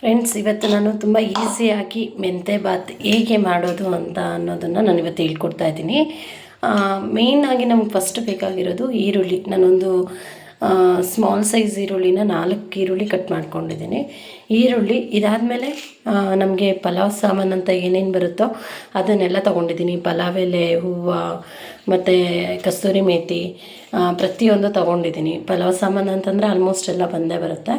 Friends ಇವತ್ತು ನಾನು ತುಂಬ ಈಸಿಯಾಗಿ ಮೆಂತೆ ಬಾತ್ ಹೇಗೆ ಮಾಡೋದು ಅಂತ ಅನ್ನೋದನ್ನು ನಾನು ಇವತ್ತು ಹೇಳ್ಕೊಡ್ತಾ ಇದ್ದೀನಿ. ಮೇಯ್ನಾಗಿ ನಮ್ಗೆ ಫಸ್ಟ್ ಬೇಕಾಗಿರೋದು ಈರುಳ್ಳಿ. ನಾನೊಂದು ಸ್ಮಾಲ್ ಸೈಜ್ ಈರುಳ್ಳಿನ ನಾಲ್ಕು ಈರುಳ್ಳಿ ಕಟ್ ಮಾಡ್ಕೊಂಡಿದ್ದೀನಿ. ಈರುಳ್ಳಿ ಇದಾದಮೇಲೆ ನಮಗೆ ಪಲಾವ್ ಸಾಮಾನು ಅಂತ ಏನೇನು ಬರುತ್ತೋ ಅದನ್ನೆಲ್ಲ ತೊಗೊಂಡಿದ್ದೀನಿ. ಪಲಾವ್ ಎಲೆ ಹೂವು, ಮತ್ತು ಕಸ್ತೂರಿ ಮೇಥಿ ಪ್ರತಿಯೊಂದು ತೊಗೊಂಡಿದ್ದೀನಿ. ಪಲಾವ್ ಸಾಮಾನು ಅಂತಂದರೆ ಆಲ್ಮೋಸ್ಟ್ ಎಲ್ಲ ಬಂದೇ ಬರುತ್ತೆ.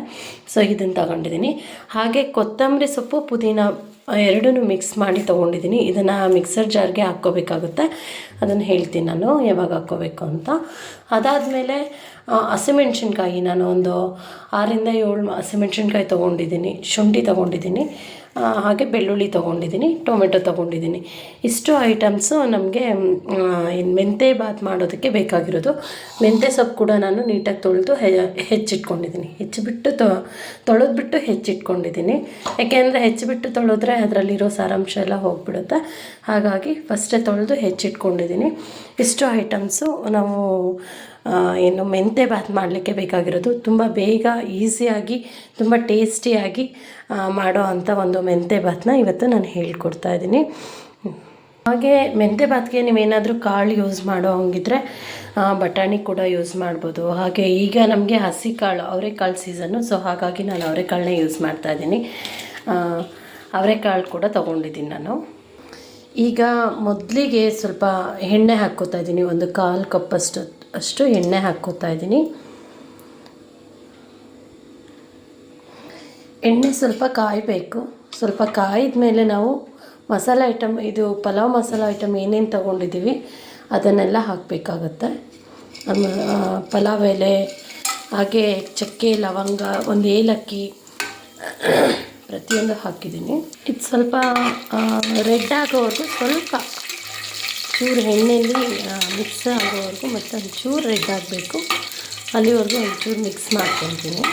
ಸೊ ಇದನ್ನು ತಗೊಂಡಿದ್ದೀನಿ. ಹಾಗೆ ಕೊತ್ತಂಬರಿ ಸೊಪ್ಪು ಪುದೀನ ಎರಡೂ ಮಿಕ್ಸ್ ಮಾಡಿ ತೊಗೊಂಡಿದ್ದೀನಿ. ಇದನ್ನು ಮಿಕ್ಸರ್ ಜಾರ್ಗೆ ಹಾಕ್ಕೋಬೇಕಾಗುತ್ತೆ. ಅದನ್ನು ಹೇಳ್ತೀನಿ ನಾನು, ಯಾವಾಗ ಹಾಕ್ಕೋಬೇಕು ಅಂತ. ಅದಾದಮೇಲೆ ಹಸಿಮೆಣ್ಸಿನ್ಕಾಯಿ ನಾನು ಒಂದು ಆರಿಂದ ಏಳು ಹಸಿಮೆಣ್ಸಿನ್ಕಾಯಿ ತೊಗೊಂಡಿದ್ದೀನಿ, ಶುಂಠಿ ತೊಗೊಂಡಿದ್ದೀನಿ. ಹಾಗೆ ಬೆಳ್ಳುಳ್ಳಿ ತೊಗೊಂಡಿದ್ದೀನಿ, ಟೊಮೆಟೊ ತೊಗೊಂಡಿದ್ದೀನಿ. ಇಷ್ಟು ಐಟಮ್ಸು ನಮಗೆ ಇನ್ನು ಮೆಂತೆ ಬಾತ್ ಮಾಡೋದಕ್ಕೆ ಬೇಕಾಗಿರೋದು. ಮೆಂತೆ ಸೊಪ್ಪು ಕೂಡ ನಾನು ನೀಟಾಗಿ ತೊಳೆದು ಹೆಚ್ಚಿಟ್ಕೊಂಡಿದ್ದೀನಿ. ಹೆಚ್ಚಿಬಿಟ್ಟು ತೊ, ತೊಳೆದ್ಬಿಟ್ಟು ಹೆಚ್ಚಿಟ್ಕೊಂಡಿದ್ದೀನಿ. ಯಾಕೆಂದರೆ ಹೆಚ್ಚಿಬಿಟ್ಟು ತೊಳೆದ್ರೆ ಅದರಲ್ಲಿರೋ ಸಾರಾಂಶ ಎಲ್ಲ ಹೋಗಿಬಿಡುತ್ತೆ. ಹಾಗಾಗಿ ಫಸ್ಟೇ ತೊಳೆದು ಹೆಚ್ಚಿಟ್ಕೊಂಡಿದ್ದೀನಿ. ಇಷ್ಟು ಐಟಮ್ಸು ನಾವು ಏನು ಮೆಂತೆ ಬಾತ್ ಮಾಡಲಿಕ್ಕೆ ಬೇಕಾಗಿರೋದು. ತುಂಬ ಬೇಗ, ಈಸಿಯಾಗಿ, ತುಂಬ ಟೇಸ್ಟಿಯಾಗಿ ಮಾಡೋ ಅಂಥ ಒಂದು ಮೆಂತೆ ಬಾತ್ನ ಇವತ್ತು ನಾನು ಹೇಳ್ಕೊಡ್ತಾ ಇದ್ದೀನಿ. ಹಾಗೆ ಮೆಂತೆ ಬಾತ್ಗೆ ನೀವೇನಾದರೂ ಕಾಳು ಯೂಸ್ ಮಾಡೋ ಹಂಗಿದ್ರೆ ಬಟಾಣಿ ಕೂಡ ಯೂಸ್ ಮಾಡ್ಬೋದು. ಹಾಗೆ ಈಗ ನಮಗೆ ಹಸಿ ಕಾಳು, ಅವರೆಕಾಳು ಸೀಸನ್ನು ಸೊ ಹಾಗಾಗಿ ನಾನು ಅವರೆಕಾಳನ್ನೇ ಯೂಸ್ ಮಾಡ್ತಾ ಇದ್ದೀನಿ. ಅವರೆಕಾಳು ಕೂಡ ತೊಗೊಂಡಿದ್ದೀನಿ ನಾನು. ಈಗ ಮೊದಲಿಗೆ ಸ್ವಲ್ಪ ಎಣ್ಣೆ ಹಾಕ್ಕೋತಾ ಇದ್ದೀನಿ, ಒಂದು ಕಾಲು ಕಪ್ಪಷ್ಟು. ಅಷ್ಟು ಎಣ್ಣೆ ಹಾಕ್ಕೋತಾ ಇದ್ದೀನಿ. ಎಣ್ಣೆ ಸ್ವಲ್ಪ ಕಾಯಬೇಕು. ಸ್ವಲ್ಪ ಕಾಯಿದ ಮೇಲೆ ನಾವು ಮಸಾಲೆ ಐಟಮ್ ಇದು ಪಲಾವ್ ಮಸಾಲ ಐಟಮ್ ಏನೇನು ತೊಗೊಂಡಿದ್ದೀವಿ, ಅದನ್ನೆಲ್ಲ ಹಾಕಬೇಕಾಗತ್ತೆ. ಪಲಾವ್ ಎಲೆ, ಹಾಗೆ ಚಕ್ಕೆ, ಲವಂಗ, ಒಂದು ಏಲಕ್ಕಿ ಪ್ರತಿಯೊಂದು ಹಾಕಿದ್ದೀನಿ. ಇದು ಸ್ವಲ್ಪ ರೆಡ್ ಆಗೋವರೆಗೂ ಸ್ವಲ್ಪ ಚೂರು ಎಣ್ಣೆಯಲ್ಲಿ ಮಿಕ್ಸ್ ಆಗೋವರೆಗೂ ಮತ್ತು ಒಂಚೂರು ರೆಡ್ ಆಗಬೇಕು. ಅಲ್ಲಿವರೆಗೂ ಒಂಚೂರು ಮಿಕ್ಸ್ ಮಾಡ್ಕೊತೀನಿ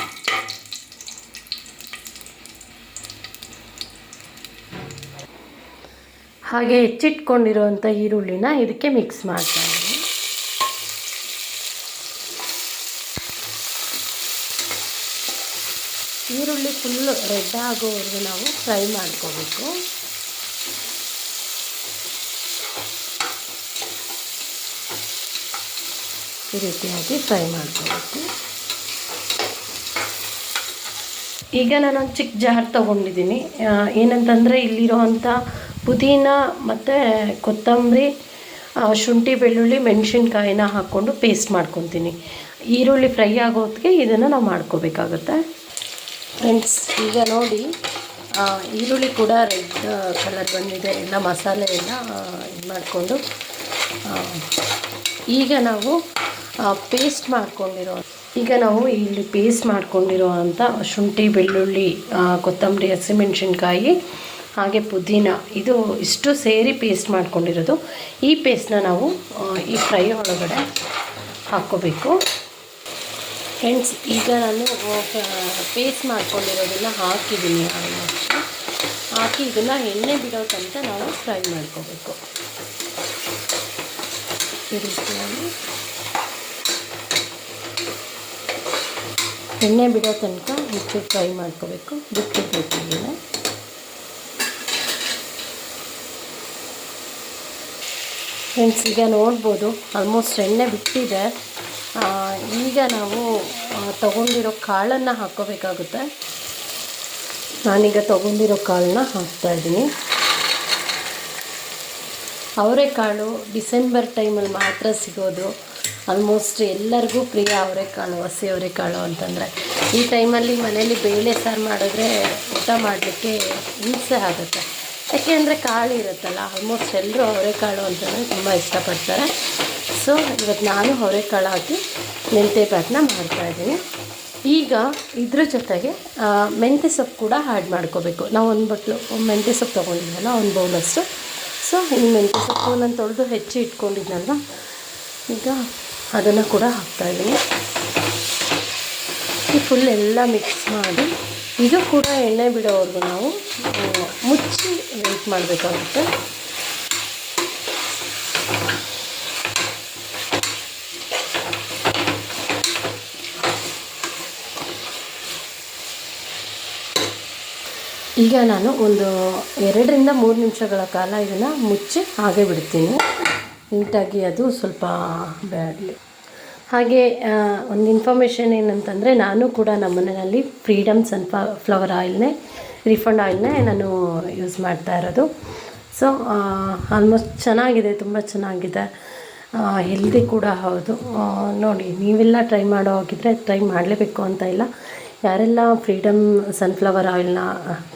ಹಾಗೆ ಹೆಚ್ಚಿಟ್ಕೊಂಡಿರೋವಂಥ ಈರುಳ್ಳಿನ ಇದಕ್ಕೆ ಮಿಕ್ಸ್ ಮಾಡ್ತಾ ಈರುಳ್ಳಿ ಫುಲ್ ರೆಡ್ ಆಗೋವರೆಗೂ ನಾವು ಫ್ರೈ ಮಾಡ್ಕೋಬೇಕು. ಈ ರೀತಿಯಾಗಿ ಫ್ರೈ ಮಾಡ್ಕೋಬೇಕು. ಈಗ ನಾನೊಂದು ಚಿಕ್ಕ ಜಾರ್ ತೊಗೊಂಡಿದ್ದೀನಿ. ಏನಂತಂದರೆ ಇಲ್ಲಿರೋವಂಥ ಪುದೀನ ಮತ್ತು ಕೊತ್ತಂಬರಿ ಶುಂಠಿ, ಬೆಳ್ಳುಳ್ಳಿ, ಮೆಣಸಿನ್ಕಾಯಿನ ಹಾಕ್ಕೊಂಡು ಪೇಸ್ಟ್ ಮಾಡ್ಕೊತೀನಿ. ಈರುಳ್ಳಿ ಫ್ರೈ ಆಗೋ ಹೊತ್ತಿಗೆ ಇದನ್ನು ನಾವು ಮಾಡ್ಕೋಬೇಕಾಗುತ್ತೆ. ಫ್ರೆಂಡ್ಸ್ ಈಗ ನೋಡಿ ಈರುಳ್ಳಿ ಕೂಡ ರೆಡ್ ಕಲರ್ ಬಂದಿದೆ. ಎಲ್ಲ ಮಸಾಲೆ ಎಲ್ಲ ಇದು ಮಾಡಿಕೊಂಡು ಈಗ ನಾವು ಪೇಸ್ಟ್ ಮಾಡ್ಕೊಂಡಿರೋ ಈಗ ನಾವು ಇಲ್ಲಿ ಪೇಸ್ಟ್ ಮಾಡ್ಕೊಂಡಿರೋ ಅಂಥ ಶುಂಠಿ, ಬೆಳ್ಳುಳ್ಳಿ ಕೊತ್ತಂಬರಿ, ಹಸಿಮೆಣ್ಸಿನ್ಕಾಯಿ, ಹಾಗೆ ಪುದೀನ ಇದು ಇಷ್ಟು ಸೇರಿ ಪೇಸ್ಟ್ ಮಾಡ್ಕೊಂಡಿರೋದು. ಈ ಪೇಸ್ಟ್ನ ನಾವು ಈ ಫ್ರೈ ಒಳಗಡೆ ಹಾಕ್ಕೋಬೇಕು ಫ್ರೆಂಡ್ಸ್ ಈಗ ನಾನು ಪೇಸ್ಟ್ ಮಾಡ್ಕೊಂಡಿರೋದನ್ನು ಹಾಕಿದ್ದೀನಿ ಹಾಕಿ ಇದನ್ನು ಎಣ್ಣೆ ಬಿಡೋ ತನಕ ನಾವು ಫ್ರೈ ಮಾಡ್ಕೋಬೇಕು. ಎಣ್ಣೆ ಬಿಡೋ ತನಕ ಹೆಚ್ಚು ಫ್ರೈ ಮಾಡ್ಕೋಬೇಕು. ಬಿಟ್ಟು ಇದನ್ನು ಫ್ರೆಂಡ್ಸ್ ಈಗ ನೋಡ್ಬೋದು ಆಲ್ಮೋಸ್ಟ್ ಎಣ್ಣೆ ಬಿಟ್ಟಿದೆ. ಈಗ ನಾವು ತಗೊಂಡಿರೋ ಕಾಳನ್ನು ಹಾಕೋಬೇಕಾಗುತ್ತೆ. ನಾನೀಗ ತಗೊಂಡಿರೋ ಕಾಳನ್ನ ಹಾಕ್ತಾಯಿದ್ದೀನಿ ಅವರೆಕಾಳು ಡಿಸೆಂಬರ್ ಟೈಮಲ್ಲಿ ಮಾತ್ರ ಸಿಗೋದು. ಆಲ್ಮೋಸ್ಟ್ ಎಲ್ಲರಿಗೂ ಪ್ರಿಯ ಅವರೆಕಾಳು, ಹಸಿ ಅವರೆಕಾಳು ಅಂತಂದರೆ. ಈ ಟೈಮಲ್ಲಿ ಮನೇಲಿ ಬೇಳೆ ಸಾರು ಮಾಡಿದ್ರೆ ಊಟ ಮಾಡಲಿಕ್ಕೆ ಹಿಂಸೆ ಆಗುತ್ತೆ. ಯಾಕೆ ಅಂದರೆ ಕಾಳು ಇರುತ್ತಲ್ಲ ಆಲ್ಮೋಸ್ಟ್ ಎಲ್ಲರೂ ಅವರೆಕಾಳು ಅಂತಂದರೆ ತುಂಬ ಇಷ್ಟಪಡ್ತಾರೆ. ಸೊ ಇವತ್ತು ನಾನು ಅವರೆಕಾಳು ಹಾಕಿ ಮೆಂತೆ ಬಾತನ್ನ ಮಾಡ್ತಾಯಿದ್ದೀನಿ ಈಗ ಇದ್ರ ಜೊತೆಗೆ ಮೆಂತ್ಯ ಸೊಪ್ಪು ಕೂಡ ಆ್ಯಡ್ ಮಾಡ್ಕೋಬೇಕು. ನಾವು ಒಂದು ಬಟ್ಲು ಮೆಂತ್ಯ ಸೊಪ್ಪು ತೊಗೊಂಡಿದ್ವಲ್ಲ, ಒಂದು ಬೌಲಷ್ಟು ಸೊ ಈ ಮೆಂತ್ಯ ಸೊಪ್ಪು ನಾನು ತೊಳೆದು ಹೆಚ್ಚಿ ಇಟ್ಕೊಂಡಿದ್ನಲ್ವ? ಈಗ ಅದನ್ನು ಕೂಡ ಹಾಕ್ತಾಯಿದ್ದೀನಿ ಈ ಫುಲ್ ಎಲ್ಲ ಮಿಕ್ಸ್ ಮಾಡಿ, ಇದು ಕೂಡ ಎಣ್ಣೆ ಬಿಡೋವರೆಗೂ ನಾವು ಮುಚ್ಚಿ ವೆಯ್ಟ್ ಮಾಡಬೇಕಾಗುತ್ತೆ. ಈಗ ನಾನು ಒಂದು ಎರಡರಿಂದ ಮೂರು ನಿಮಿಷಗಳ ಕಾಲ ಇದನ್ನು ಮುಚ್ಚಿ ಹಾಗೆ ಬಿಡ್ತೀನಿ. ನೀಟಾಗಿ ಅದು ಸ್ವಲ್ಪ ಬೇಡಲಿ ಹಾಗೆ ಒಂದು ಇನ್ಫಾರ್ಮೇಷನ್ ಏನಂತಂದರೆ ನಾನು ಕೂಡ ನಮ್ಮ ಮನೆಯಲ್ಲಿ ಫ್ರೀಡಮ್ ಸನ್ ಫ್ಲವರ್ ಆಯಿಲ್ನೇ ರಿಫಂಡ್ ಆಯಿಲ್ನೇ ನಾನು ಯೂಸ್ ಮಾಡ್ತಾ ಇರೋದು. ಸೊ ಆಲ್ಮೋಸ್ಟ್ ಚೆನ್ನಾಗಿದೆ, ತುಂಬ ಚೆನ್ನಾಗಿದೆ. ಹೆಲ್ದಿ ಕೂಡ ಹೌದು. ನೋಡಿ, ನೀವೆಲ್ಲ ಟ್ರೈ ಮಾಡೋ ಹೋಗಿದ್ರೆ ಟ್ರೈ ಮಾಡಲೇಬೇಕು ಅಂತ ಇಲ್ಲ. ಯಾರೆಲ್ಲ ಫ್ರೀಡಮ್ ಸನ್ಫ್ಲವರ್ ಆಯಿಲ್ನ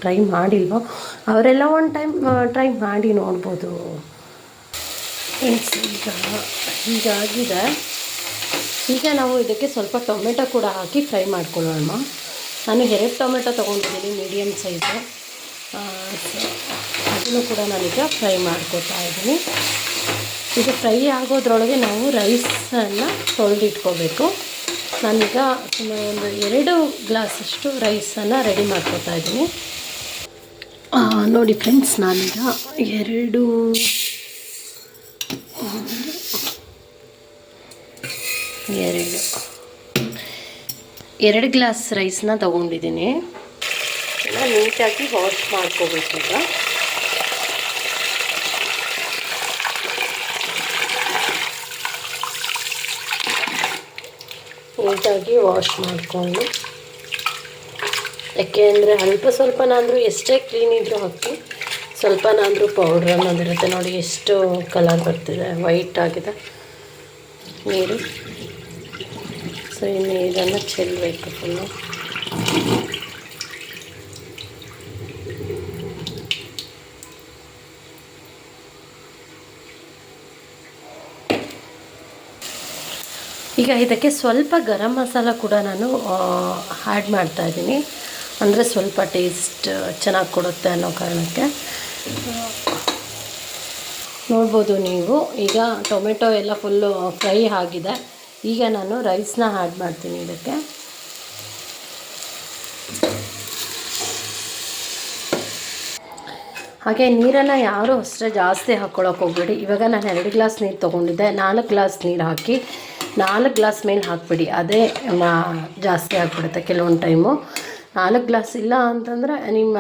ಟ್ರೈ ಮಾಡಿಲ್ವೋ, ಅವರೆಲ್ಲ ಒಂದು ಟೈಮ್ ಟ್ರೈ ಮಾಡಿ ನೋಡ್ಬೋದು. ಈಗ, ಹೀಗಾಗಿದೆ. ಈಗ ನಾವು ಇದಕ್ಕೆ ಸ್ವಲ್ಪ ಟೊಮೆಟೊ ಕೂಡ ಹಾಕಿ ಫ್ರೈ ಮಾಡ್ಕೊಳ್ಳೋಣ. ನಾನು ಎರಡು ಟೊಮೆಟೊ ತೊಗೊಂಡಿದ್ದೀನಿ ಮೀಡಿಯಮ್ ಸೈಜು ಅದನ್ನು ಕೂಡ ನಾನೀಗ ಫ್ರೈ ಮಾಡ್ಕೊತಾ ಇದ್ದೀನಿ. ಇದು ಫ್ರೈ ಆಗೋದ್ರೊಳಗೆ ನಾವು ರೈಸನ್ನು ತೊಳೆದಿಟ್ಕೋಬೇಕು. ನಾನೀಗ ಒಂದು ಎರಡು ಗ್ಲಾಸಷ್ಟು ರೈಸನ್ನು ರೆಡಿ ಮಾಡ್ಕೊತಾ ಇದ್ದೀನಿ. ನೋಡಿ ಫ್ರೆಂಡ್ಸ್, ನಾನೀಗ ಎರಡು ಎರಡು ಎರಡು ಗ್ಲಾಸ್ ರೈಸ್ನ ತಗೊಂಡಿದ್ದೀನಿ. ನೀಟಾಗಿ ವಾಶ್ ಮಾಡ್ಕೋಬೇಕು ಈಗ. ನೀಟಾಗಿ ವಾಶ್ ಮಾಡಿಕೊಂಡು. ಯಾಕೆ ಅಂದರೆ ಅಲ್ಪ ಸ್ವಲ್ಪನಾದರೂ ಎಷ್ಟೇ ಕ್ಲೀನ್ ಇದ್ದರೂ ಹಾಕಿ, ಸ್ವಲ್ಪನಾದರೂ ಪೌಡ್ರ್ ಅನ್ನೋದಿರುತ್ತೆ ನೋಡಿ ಎಷ್ಟು ಕಲರ್ ಬರ್ತಿದೆ. ವೈಟ್ ಆಗಿದೆ. ನೀರು. ಸೊ ಇನ್ನು ನೀರನ್ನು ಚೆಲ್ಲಬೇಕು ಫುಲ್ಲು ಈಗ ಇದಕ್ಕೆ ಸ್ವಲ್ಪ ಗರಂ ಮಸಾಲ ಕೂಡ ನಾನು ಆ್ಯಡ್ ಮಾಡ್ತಾ ಇದ್ದೀನಿ. ಅಂದರೆ ಸ್ವಲ್ಪ ಟೇಸ್ಟ್ ಚೆನ್ನಾಗಿ ಕೊಡುತ್ತೆ ಅನ್ನೋ ಕಾರಣಕ್ಕೆ. ನೋಡ್ಬೋದು ನೀವು. ಈಗ ಟೊಮೆಟೊ ಎಲ್ಲ ಫುಲ್ಲು ಫ್ರೈ ಆಗಿದೆ. ಈಗ ನಾನು ರೈಸ್ನ ಆ್ಯಡ್ ಮಾಡ್ತೀನಿ ಇದಕ್ಕೆ. ಹಾಗೆ ನೀರನ್ನು ಯಾರೂ ಅಷ್ಟೇ ಜಾಸ್ತಿ ಹಾಕ್ಕೊಳಕ್ಕೆ ಹೋಗ್ಬೇಡಿ. ಇವಾಗ ನಾನು ಎರಡು ಗ್ಲಾಸ್ ನೀರು ತೊಗೊಂಡಿದ್ದೆ. ನಾಲ್ಕು ಗ್ಲಾಸ್ ನೀರು ಹಾಕಿ ನಾಲ್ಕು ಗ್ಲಾಸ್ ಮೇಲೆ ಹಾಕ್ಬಿಡಿ. ಅದೇ ಮಾ- ಜಾಸ್ತಿ ಆಗಿಬಿಡುತ್ತೆ ಕೆಲವೊಂದು ಟೈಮು. ನಾಲ್ಕು ಗ್ಲಾಸ್ ಇಲ್ಲ ಅಂತಂದರೆ ನಿಮ್ಮ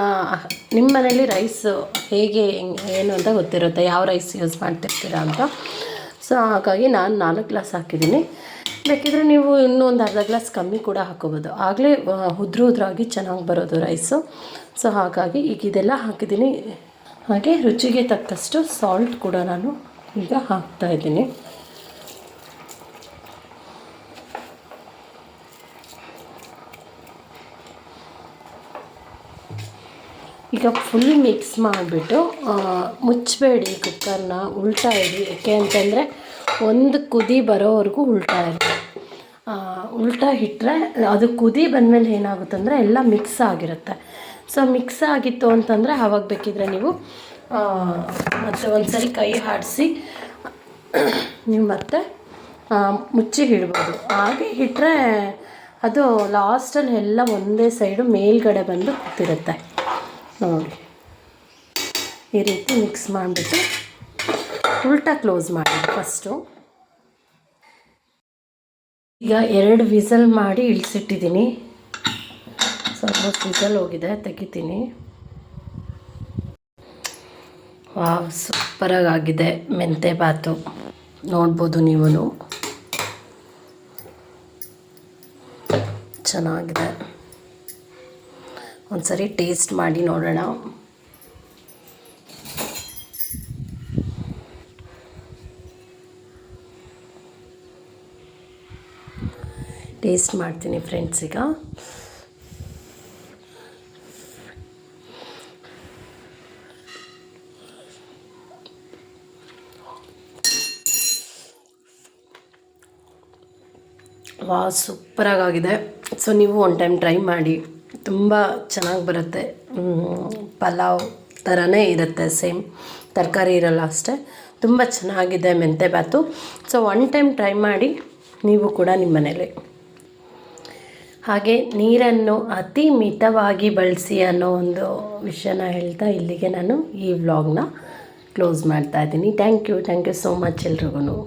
ನಿಮ್ಮ ಮನೇಲಿ ರೈಸ್ ಹೇಗೆ, ಏನು ಅಂತ ಗೊತ್ತಿರುತ್ತೆ. ಯಾವ ರೈಸ್ ಯೂಸ್ ಮಾಡ್ತಿರ್ತೀರಾ ಅಂತ. ಸೊ, ಹಾಗಾಗಿ ನಾನು ನಾಲ್ಕು ಗ್ಲಾಸ್ ಹಾಕಿದ್ದೀನಿ. ಬೇಕಿದ್ರೆ ನೀವು ಇನ್ನೂ ಒಂದು ಅರ್ಧ ಗ್ಲಾಸ್ ಕಮ್ಮಿ ಕೂಡ ಹಾಕೋಬೋದು. ಆಗಲೇ ಉದ್ರು ಉದ್ರಾಗಿ ಚೆನ್ನಾಗಿ ಬರೋದು ರೈಸು. ಸೊ, ಹಾಗಾಗಿ ಈಗ ಇದೆಲ್ಲ ಹಾಕಿದ್ದೀನಿ. ಹಾಗೆ ರುಚಿಗೆ ತಕ್ಕಷ್ಟು ಸಾಲ್ಟ್ ಕೂಡ ನಾನು ಈಗ ಹಾಕ್ತಾ ಈಗ ಫುಲ್ ಮಿಕ್ಸ್ ಮಾಡಿಬಿಟ್ಟು ಮುಚ್ಚಬೇಡಿ ಕುಕ್ಕರ್ನ ಉಲ್ಟಾ ಇಡಿ ಯಾಕೆ ಅಂತಂದರೆ ಒಂದು ಕುದಿ ಬರೋವರೆಗೂ ಉಲ್ಟಾ ಆ, ಉಲ್ಟಾ ಇಟ್ಟರೆ ಅದು ಕುದಿ ಬಂದಮೇಲೆ ಏನಾಗುತ್ತಂದರೆ ಎಲ್ಲ ಮಿಕ್ಸ್ ಆಗಿರುತ್ತೆ. ಸೊ ಮಿಕ್ಸ್ ಆಗಿತ್ತು ಅಂತಂದರೆ ಆವಾಗ ಬೇಕಿದ್ರೆ ನೀವು ಮತ್ತೆ ಒಂದು ಸರಿ ಕೈ ಆಡಿಸಿ ನೀವು ಮತ್ತೆ ಮುಚ್ಚಿ ಇಡ್ಬೋದು ಹಾಗೆ ಇಟ್ಟರೆ ಅದು ಲಾಸ್ಟಲ್ಲಿ ಎಲ್ಲ ಒಂದೇ ಸೈಡು ಮೇಲ್ಗಡೆ ಬಂದು ಕೂತಿರುತ್ತೆ. ನೋಡಿ ಈ ರೀತಿ ಮಿಕ್ಸ್ ಮಾಡಿಬಿಟ್ಟು ಉಲ್ಟಾ ಕ್ಲೋಸ್ ಮಾಡಿ ಫಸ್ಟು ಈಗ ಎರಡು ವಿಸಲ್ ಮಾಡಿ ಇಳಿಸಿಟ್ಟಿದ್ದೀನಿ. ಸ್ವಲ್ಪ ವಿಸಲ್ ಹೋಗಿದೆ, ತೆಗಿತೀನಿ. ವಾವ್ ಸೂಪರಾಗಿ ಆಗಿದೆ ಮೆಂತೆ ಬಾತು ನೋಡ್ಬೋದು ನೀವು ಚೆನ್ನಾಗಿದೆ. ಒಂದ್ಸರಿ ಟೇಸ್ಟ್ ಮಾಡಿ ನೋಡೋಣ. ಟೇಸ್ಟ್ ಮಾಡ್ತೀನಿ ಫ್ರೆಂಡ್ಸ್ ಈಗ. ವಾ ಸೂಪರಾಗಿದೆ ಸೊ ನೀವು ಒನ್ ಟೈಮ್ ಟ್ರೈ ಮಾಡಿ. ತುಂಬ ಚೆನ್ನಾಗಿ ಬರುತ್ತೆ. ಪಲಾವ್ ಥರನೇ ಇರುತ್ತೆ ಸೇಮ್ ತರಕಾರಿ ಇರಲ್ಲ ಅಷ್ಟೇ. ತುಂಬ ಚೆನ್ನಾಗಿದೆ ಮೆಂತೆ ಬಾತು ಸೊ ಒನ್ ಟೈಮ್ ಟ್ರೈ ಮಾಡಿ ನೀವು ಕೂಡ ನಿಮ್ಮ ಮನೇಲಿ. ಹಾಗೆ ನೀರನ್ನು ಅತಿ ಮಿತವಾಗಿ ಬಳಸಿ ಅನ್ನೋ ಒಂದು ವಿಷಯನ ಹೇಳ್ತಾ ಇಲ್ಲಿಗೆ ನಾನು ಈ ವ್ಲಾಗ್ನ ಕ್ಲೋಸ್ ಮಾಡ್ತಾ ಇದ್ದೀನಿ. Thank you thank you so much ಎಲ್ರಿಗೂ